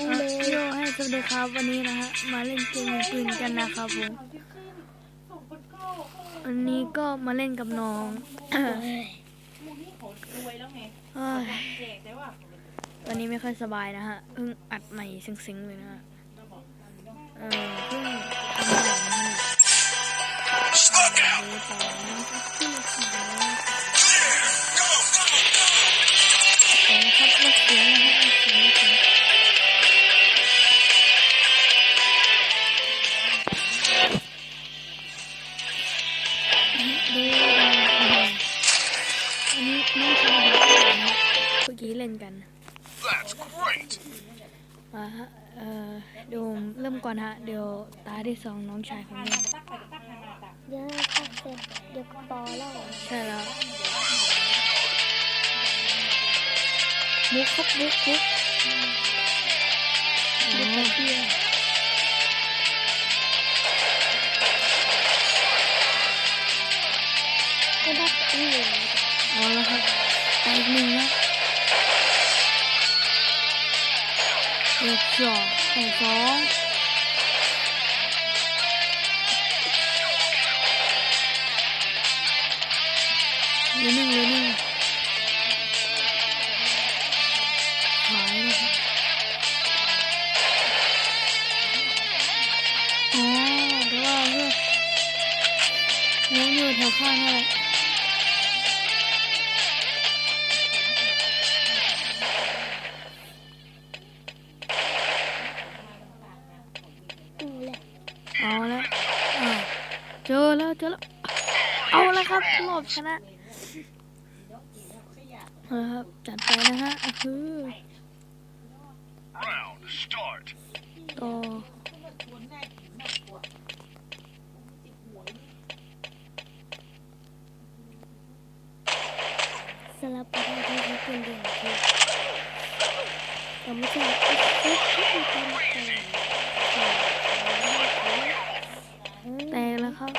อูเลโยให้สวัสดีครับวันนี้นะฮะมาเล่นเกมปืนกันนะครับผมวันนี้ก็มาเล่นกับน้องเอ้ยวันนี้ไม่ค่อยสบายนะฮะเพิ่งอัดใหม่ซิงๆเลยนะฮะเออเพิ่ง นนี้น้องชายของผมนะเมื่อกี้เล่นกัน That's great. มาฮะเอ่อเดี๋ยวผมเริ่มก่อนฮะ เดี๋ยวตาที่สองน้องชายผมเล่นเดี๋ยวตักเสร็จเดี๋ยวก็ปอแล้วใช่แล้วมุกครับมุกมุกอ๋อเที่ย ไปอีกหนึ่งนะเด็กสองสองสองเหลือหนึ่งเหลือหนึ่งหายนะครับอ๋อเดี๋ยวว่าเพื่อนน้องอยู่แถวข้างนั่นแหละ เจอแล้ว เอาล้วครับรอบชนะเอาละครับจัดไปนะฮะอือต่อสลับไปได้ที่เขาเป็นเดียวคือแต่ไม่ใช่เอ๊ะเอ๊ะเอ๊ะเอ๊ะเอ๊ะเอ๊ะ แตกแล้วครับ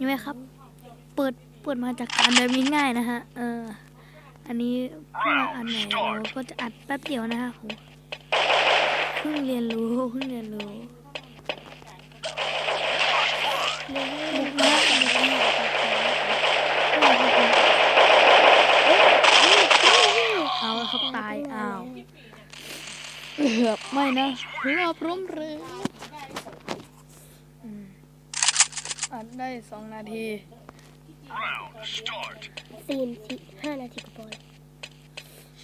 นี่ไหมครับ เปิด เปิดมาจากการแบบนี้ง่ายนะฮะ เออ อันนี้เพิ่งมาอันไหนเราก็จะอัดแป๊บเดียวนะฮะผมเพิ่งเรียนรู้เพิ่งเรียนรู้เดี๋ยวให้บุกเอาครับตาย อ้าวเกือบไม่นะเกือบร่มเร็วอืม อัดได้สองนาที Round start. สี่สิบห้านาทีก็พอแล้ว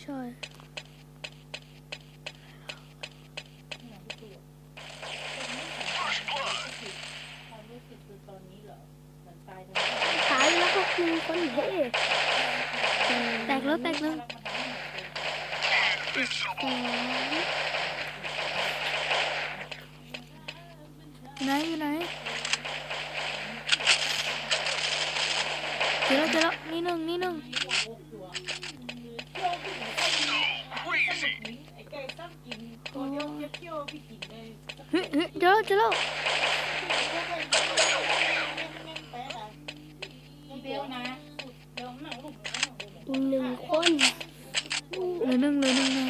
ใช่ตายแล้วก็คือคนเฮ้แตกแล้วแตกแล้วไหนอยู่ไหน เจอแล้วเจอแล้วนี่หนึ่งนี่หนึ่ง Crazy. เฮ้ยเฮ้ยเจอแล้วเจอแล้วอีกหนึ่งคนเหลือหนึ่งเหลือหนึ่งเหลือหนึ่ง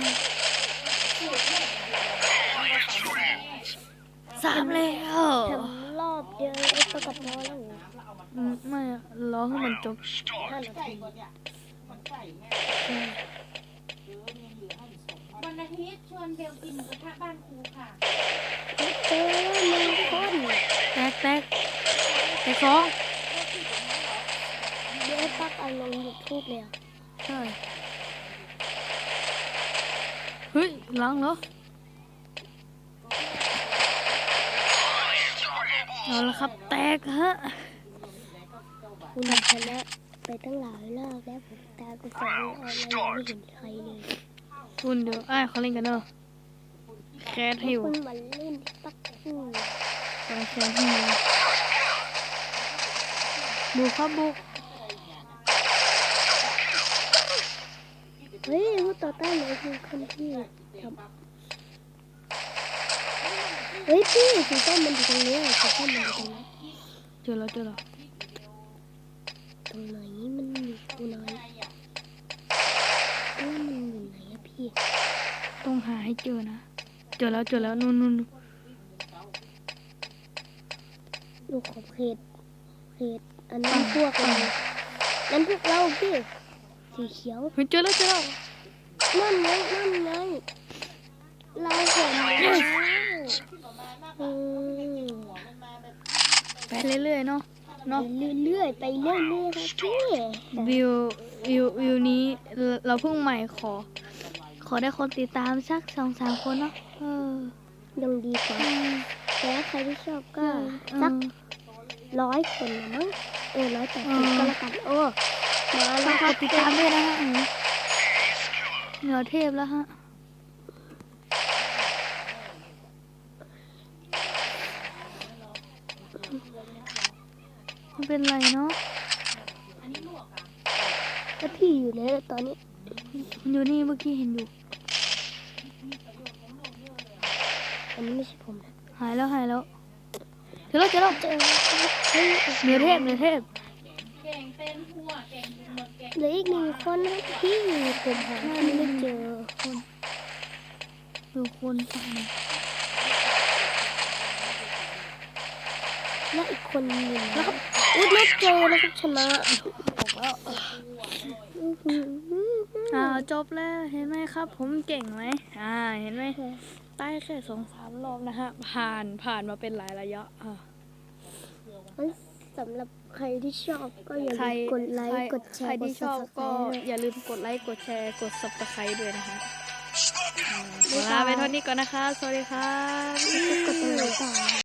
สามแล้วทำรอบเดียวไอ้ประกับพอแล้วอืม ไม่อะรอให้มันจบห้านาทีใช่วันอาทิตย์ชวนเบลกินหมูกระทะบ้านครูค่ะเจอหนึ่งคนแตกแตกแตกสองเดี๋ยวปักเอาลงยูทูบเลยอะใช่เฮ้ยหลังเหรอเอาละครับแตกฮะ คุณชนะไปตั้งหลายรอบแล้วผมตาไปสองรอบแล้วยังไม่เห็นใครเลยคุณเดี๋ยวไอ้ายเขาเล่นกันเนอะแคสให้อยู่คุณมาเล่นที่ปักคู่กำลังแคสให้อยู่บุกครับบุกเฮ้ยผู้ต่อต้านเลยคือคนที่ทำเฮ้ยพี่สีส้มมันอยู่ตรงนี้สีส้มมันอยู่ตรงนี้เจอแล้วเจอแล้วต รงไหนมันอยู่ตรงไหนเอ้ยมันอยู่ไหนอะต้องหาให้เจอนะ เจอแล้วเจอแล้วนู่นนู่นนู่นลูกของเพจเพจอันนั้นพวกเรานั้นพวกเราพี่ สีเขียวเฮ้ยเจอแล้วเจอแล้วนั่นไงนั่นไงเราเห็นแล้วอืมไปเรื่อยๆเนาะ เนาะเรื่อยๆไปเรื่อยๆครับพี่วิววิววิวนี้เราเราเพิ่งใหม่ขอ ขอได้คนติดตามสักสองสามคนเนาะเออยังดีกว่าอืมแต่ถ้าใครที่ชอบก็เอสักอร้อยคนนะมั้งเออร้อยแปดสิบก็แล้วกันโอ้มาฝาแล้วกคกรับดติดตามด้วยนะฮะอืมเหนือเทพแล้วฮะ เป็นไรเนาะแล้วพี่อยู่ไหนล่ะตอนนี้มันอยู่นี่เมื่อกี้เห็นอยู่ อันนี้ไม่ใช่ผมนะหายแล้วหายแล้วเจอแล้วเจอแล้วเจอเฮ้ยเหนือเทพเหนือเทพเก่งเต้นหัวเก่งหมดเก่งเหลืออีกหนึ่งคนนะพี่ผมหาพี่ไม่เจอดูคนฝั่งไหนและอีกคนหนึ่งนะครับ อุ้ยไม่เจอนะครับชนะบอกแล้วอื้อหืออ้าวจบแล้วเห็นไหมครับ ผมเก่งไหมอ่าเห็นไหมใต้แค่สองสามรอบนะฮะผ่านผ่านมาเป็นหลายระยะอ่างั้นสำหรับใครที่ชอบก็อย่าใครลืมกดไลใครค์กดแชใครร์กดที่ชอบ subscribe ก็ด้วยอย่าลืมกดไลค์กดแชร์กด subscribe ด้วยนะคะ Smoking. ลาไปเท่านี้ก่อนนะคะ สวัสดีครับกดตรงไหนต่อ